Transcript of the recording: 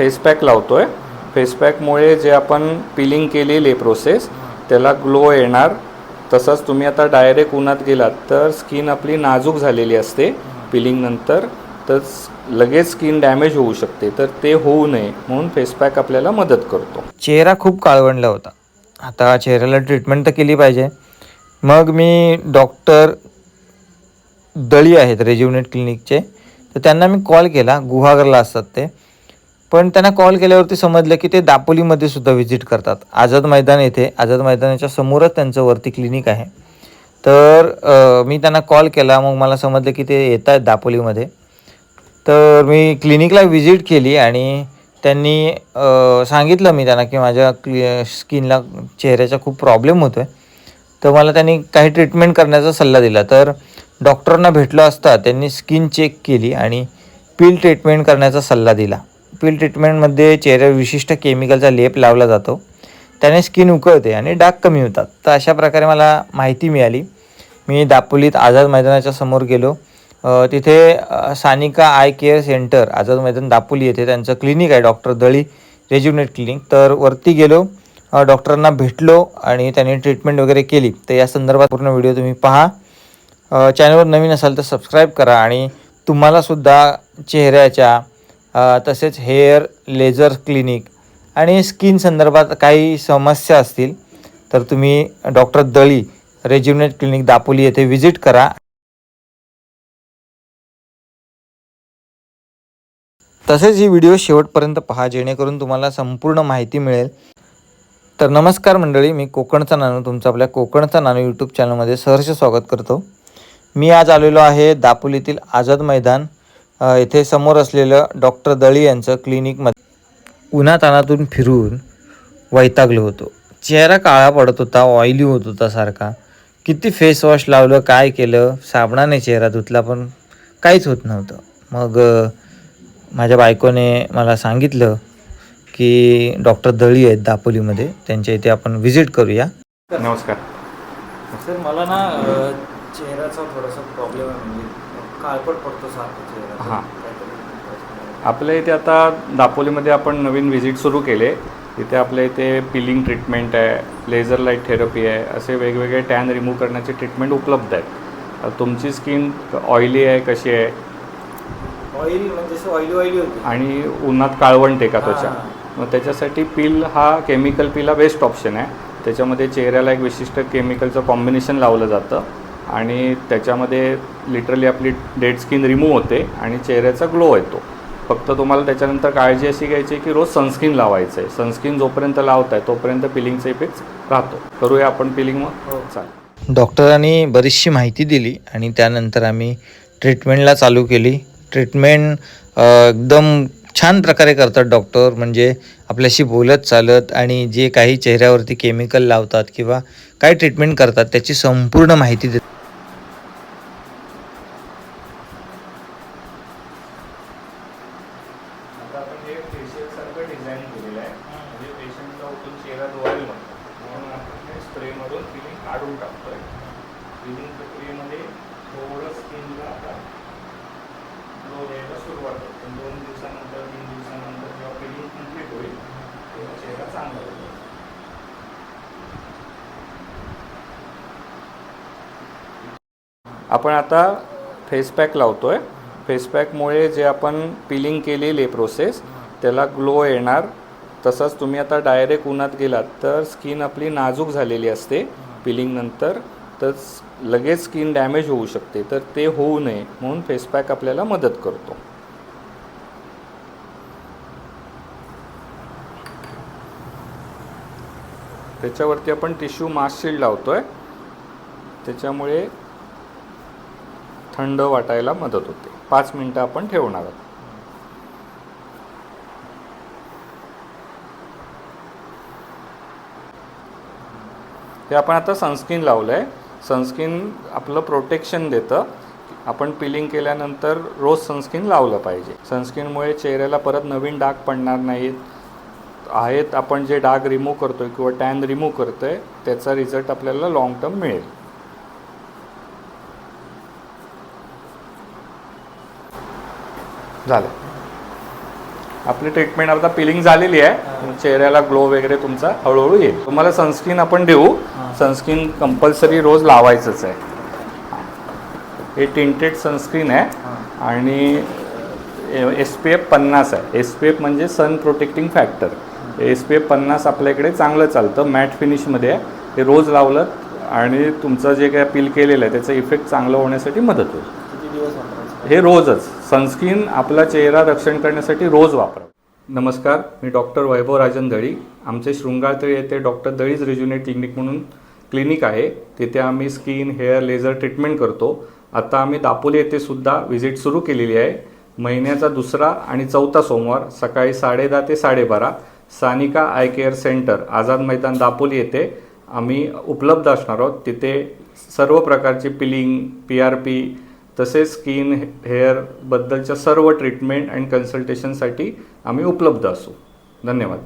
Face pack लावतो आहे फेसपॅकमुळे जे आपण पिलिंग केलेली आहे प्रोसेस त्याला ग्लो येणार. तसंच तुम्ही आता डायरेक्ट उन्हात गेलात तर स्किन आपली नाजूक झालेली असते. पिलिंगनंतर तर लगेच स्किन डॅमेज होऊ शकते. तर ते होऊ नये म्हणून फेसपॅक आपल्याला मदत करतो. चेहरा खूप काळवंडला होता. आता चेहऱ्याला ट्रीटमेंट तर केली पाहिजे. मग मी डॉक्टर दळी आहेत रेज्युनेट क्लिनिकचे तर त्यांना मी कॉल केला गुहागरला असतात ते. पण त्यांना कॉल केल्यावरती समजलं की ते दापोलीमध्ये सुद्धा व्हिजिट करतात. आझाद मैदान येथे आझाद मैदानाच्या समोरच त्यांचं वरती क्लिनिक आहे. तर मी त्यांना कॉल केला मग मला समजलं की ते येत आहेत दापोलीमध्ये. तर मी क्लिनिकला व्हिजिट केली आणि त्यांनी सांगितलं मी त्यांना की माझ्या क्लि स्किनला चेहऱ्याचा खूप प्रॉब्लेम होतो आहे तर मला त्यांनी काही ट्रीटमेंट करण्याचा सल्ला दिला. तर डॉक्टरांना भेटलो असता त्यांनी स्किन चेक केली आणि पील ट्रीटमेंट करण्याचा सल्ला दिला. पील ट्रीटमेंटमध्ये चेहऱ्यावर विशिष्ट केमिकलचा लेप लावला जातो. त्याने स्किन उकळते आणि डाग कमी होतात. तर अशा प्रकारे मला माहिती मिळाली. मी दापोलीत आझाद मैदानाच्या समोर गेलो. तिथे Sanika eye care centre Azad Maidan Dapoli येथे त्यांचं क्लिनिक आहे डॉक्टर दळी रेज्युनेट क्लिनिक तर वरती गेलो. डॉक्टरांना भेटलो आणि त्यांनी ट्रीटमेंट वगैरे केली. तर या संदर्भात पूर्ण व्हिडिओ तुम्ही पहा. चॅनलवर नवीन असाल तर सबस्क्राईब करा आणि तुम्हालासुद्धा चेहऱ्याच्या तसेच हेअर लेझर क्लिनिक आणि स्किन संदर्भात काही समस्या असतील तर तुम्ही doctor Dali rejuvenate clinic Dapoli येथे व्हिजिट करा. तसेच ही व्हिडिओ शेवटपर्यंत पहा जेणेकरून तुम्हाला संपूर्ण माहिती मिळेल. तर नमस्कार मंडळी मी कोकणचा नानू तुमचं आपल्या कोकणचा नानू यूट्यूब चॅनलमध्ये सहर्ष स्वागत करतो. मी आज आलेलो आहे दापोलीतील आझाद मैदान. येथे समोर असलेलं डॉक्टर दळी यांचं क्लिनिकमध्ये उन्हातानातून फिरून वैतागलो होतो. चेहरा काळा पडत होता ऑइली होत होता सारखा. किती फेस वॉश लावलं काय केलं? साबणाने चेहरा धुतला पण काहीच होत नव्हतं. मग माझ्या बायकोने मला सांगितलं की डॉक्टर दळी आहेत दापोलीमध्ये त्यांच्या इथे आपण व्हिजिट करूया. नमस्कार. सर मला ना चेहऱ्याचा थोडासा प्रॉब्लेम आहे म्हणजे काळपट पडतो सारखं चेहरा. हां. आपल्या इथे आता दापोलीमध्ये आपण नवीन व्हिजिट सुरू केले. तिथे आपल्या इथे पिलिंग ट्रीटमेंट आहे लेझर लाइट थेरपी आहे असे वेगवेगळे टॅन रिमूव्ह करण्याचे ट्रीटमेंट उपलब्ध आहेत. तुमची स्किन ऑइली आहे कशी आहे? ऑइली म्हणजे ऑइली ऑइली होते. आणि उन्हात काळवंट आहे का त्वचा. मग त्याच्यासाठी पील हा केमिकल पील हा बेस्ट ऑप्शन आहे. त्याच्यामध्ये चेहऱ्याला एक विशिष्ट केमिकलचं कॉम्बिनेशन लावलं जातं. आणि त्याच्यामध्ये लिटरली आपली डेड स्किन रिमूव्ह होते आणि चेहऱ्याचा ग्लो येतो. फक्त तुम्हाला त्याच्यानंतर काळजी अशी घ्यायची आहे की रोज सनस्क्रीन लावायचं आहे सनस्क्रीन जोपर्यंत लावताय तोपर्यंत पिलिंगचा इफेक्ट राहतो. करूया आपण पिलिंग मग? हो. चालेल. डॉक्टरांनी बरीचशी माहिती दिली आणि त्यानंतर आम्ही ट्रीटमेंटला चालू केली. ट्रीटमेंट एकदम छान प्रकारे करतात डॉक्टर. म्हणजे आपल्याशी बोलत चालत आणि जे काही चेहऱ्यावरती केमिकल लावतात किंवा काय ट्रीटमेंट करतात त्याची संपूर्ण माहिती देतात. आता आपण हे फेशियल सारखं डिझाईन केलेलं आहे. म्हणजे पेशंटला उठून चेहरा धुवायला नको म्हणून आपण हे स्प्रेमधून फिलिंग काढून टाकतोय. फिलिंग प्रक्रियेमध्ये थोडं स्किनला आता ग्लो द्यायला सुरुवात होते. दोन दिवसानंतर तीन दिवसानंतर जेव्हा फिलिंग कंप्लीट होईल तेव्हा चेहरा चांगला होईल. आपण आता फेस पॅक लावतोय. फेस पॅकमुळे जे आपण पिलिंग केलेली आहे प्रोसेस त्याला ग्लो येणार. तसंच तुम्ही आता डायरेक्ट उन्हात गेलात तर स्किन आपली नाजूक झालेली असते पिलिंगनंतर तर लगेच स्किन डॅमेज होऊ शकते. तर ते होऊ नये म्हणून फेस पॅक आपल्याला मदत करतो. त्याच्यावरती आपण टिश्यू मास्क शील्ड लावतोय. त्याच्यामुळे थंड वाटायला मदत होते. पाच मिनटं आपण ठेवणार आहोत. हे आपण आता सनस्क्रीन लावलं आहे सनस्क्रीन आपलं प्रोटेक्शन देतं. आपण पिलिंग केल्यानंतर रोज सनस्क्रीन लावलं पाहिजे. सनस्क्रीनमुळे चेहऱ्याला परत नवीन डाग पडणार नाहीत. आहेत आपण जे डाग रिमूव्ह करतोय किंवा टॅन रिमूव्ह करतोय त्याचा रिझल्ट आपल्याला लाँग टर्म मिळेल. झालं. आपली ट्रीटमेंट आता पिलिंग झालेली आहे. चेहऱ्याला ग्लो वगैरे तुमचा हळूहळू येईल. तुम्हाला सनस्क्रीन आपण देऊ. सनस्क्रीन कंपल्सरी रोज लावायचंच आहे. हे टिंटेड सनस्क्रीन आहे. आणि एस पी एफ पन्नास आहे. एस पी एफ म्हणजे sun protecting factor S P F पन्नास आपल्याकडे चांगलं चालतं. मॅट फिनिशमध्ये आहे हे रोज लावलं आणि तुमचं जे काय पील केलेलं आहे त्याचा इफेक्ट चांगलं होण्यासाठी मदत होईल. हे रोजच. सनस्क्रीन आपला चेहरा रक्षण करण्यासाठी रोज वापरा नमस्कार मी डॉक्टर वैभव राजन दळी. आमचे शृंगारतळी येथे डॉक्टर दळीज रेज्युनेट क्लिनिक म्हणून क्लिनिक आहे. तिथे आम्ही स्किन हेअर लेझर ट्रीटमेंट करतो. आता आम्ही दापोली येथे सुद्धा व्हिजिट सुरू केलेली आहे. महिन्याचा दुसरा आणि चौथा सोमवार सकाळी साडेदहा ते साडेबारा Sanika eye care centre Azad Maidan Dapoli येथे आम्ही उपलब्ध असणार आहोत. तिथे सर्व प्रकारचे पिलिंग पी आर पी तसेच स्किन हेअरबद्दलच्या सर्व ट्रीटमेंट अँड कन्सल्टेशनसाठी आम्ही उपलब्ध असू. धन्यवाद.